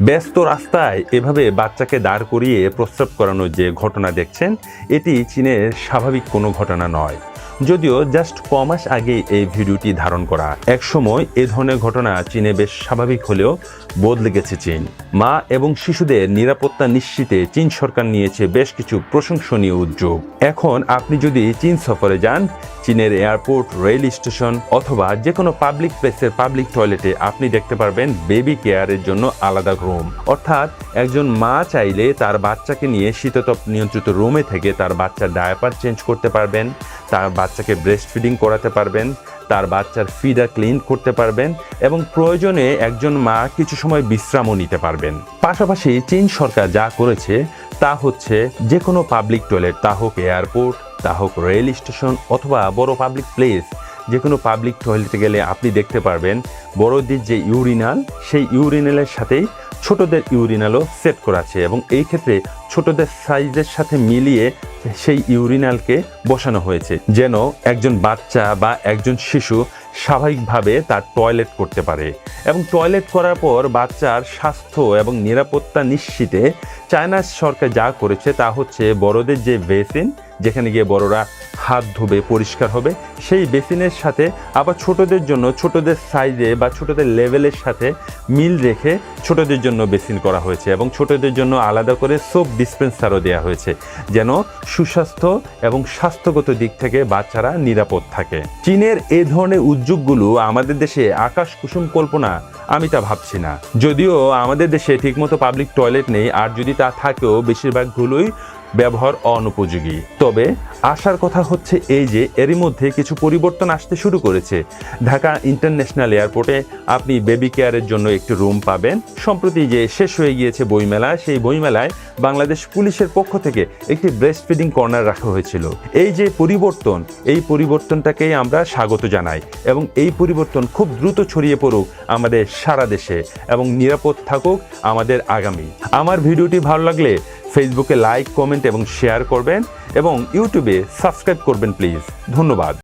ব্যস্ত রাস্তায় এভাবে বাচ্চাকে দাঁড় করিয়ে প্রস্রাব করানোর যে ঘটনা দেখছেন, এটি চীনের স্বাভাবিক কোনো ঘটনা নয়। যদিও জাস্ট ক মাস আগে এই ভিডিওটি ধারণ করা। একসময় এ ধরনের ঘটনা চীনে বেশ স্বাভাবিক হলেও বদলে গেছে চীন। মা এবং শিশুদের নিরাপত্তা নিশ্চিতে চীন সরকার নিয়েছে বেশ কিছু প্রশংসনীয় উদ্যোগ। এখন আপনি যদি চীন সফরে যান, চীনের এয়ারপোর্ট, রেল স্টেশন অথবা যে কোনো পাবলিক প্লেসের পাবলিক টয়লেটে আপনি দেখতে পারবেন বেবি কেয়ারের জন্য আলাদা রুম। অর্থাৎ একজন মা চাইলে তার বাচ্চাকে নিয়ে শীততাপ নিয়ন্ত্রিত রুমে থেকে তার বাচ্চার ডায়াপার চেঞ্জ করতে পারবেন, তার বাচ্চাকে ব্রেস্ট ফিডিং করাতে পারবেন, তার বাচ্চার ফিডার ক্লিন করতে পারবেন এবং প্রয়োজনে একজন মা কিছু সময় বিশ্রামও নিতে পারবেন। পাশাপাশি চীন সরকার যা করেছে তা হচ্ছে যে কোনো পাবলিক টয়লেট তা হোক এয়ারপোর্ট তা হোক রেল স্টেশন অথবা বড় পাবলিক প্লেস যে কোনো পাবলিক টয়লেটে গেলে আপনি দেখতে পারবেন বড়দের যে ইউরিনাল সেই ইউরিনালের সাথেই ছোটদের ইউরিনালও সেট করা আছে এবং এই ক্ষেত্রে ছোটদের সাইজের সাথে মিলিয়ে সেই ইউরিনালকে বসানো হয়েছে। যেন একজন বাচ্চা বা একজন শিশু স্বাভাবিকভাবে তার টয়লেট করতে পারে এবং টয়লেট করার পর বাচ্চার স্বাস্থ্য এবং নিরাপত্তা নিশ্চিতে চায়না সরকার যা করেছে তা হচ্ছে বড়দের যে বেসিন যেখানে গিয়ে বড়রা হাত ধুবে, পরিষ্কার হবে। সেই বেসিনের সাথে আবার ছোটদের জন্য, ছোটদের সাইজে বা ছোটদের লেভেলের সাথে মিল রেখে ছোটদের জন্য বেসিন করা হয়েছে এবং ছোটদের জন্য আলাদা করে সোপ ডিসপেন্সারও দেওয়া হয়েছে যেন সুস্বাস্থ্য এবং স্বাস্থ্যগত দিক থেকে বাচ্চারা নিরাপদ থাকে। চীনের এ ধরনের উদ্যোগগুলো আমাদের দেশে আকাশ কুসুম কল্পনা আমি তা ভাবছি না। যদিও আমাদের দেশে ঠিকমতো পাবলিক টয়লেট নেই, আর যদি তা থাকেও বেশিরভাগগুলোই ব্যবহার অনুপযোগী। তবে আসার কথা হচ্ছে এই যে, এরই মধ্যে কিছু পরিবর্তন আসতে শুরু করেছে। ঢাকা ইন্টারন্যাশনাল এয়ারপোর্টে আপনি বেবি কেয়ারের জন্য একটি রুম পাবেন। সম্প্রতি যে শেষ হয়ে গিয়েছে বইমেলা সেই বইমেলায় বাংলাদেশ পুলিশের পক্ষ থেকে একটি ব্রেস্ট ফিডিং কর্নার রাখা হয়েছিল। এই যে পরিবর্তন, এই পরিবর্তনটাকেই আমরা স্বাগত জানাই এবং এই পরিবর্তন খুব দ্রুত ছড়িয়ে পড়ুক আমাদের সারা দেশে এবং নিরাপদ থাকুক আমাদের আগামী। আমার ভিডিওটি ভালো লাগলে ফেসবুকে লাইক কমেন্ট এবং শেয়ার করবেন এবং ইউটিউবে সাবস্ক্রাইব করবেন প্লিজ ধন্যবাদ।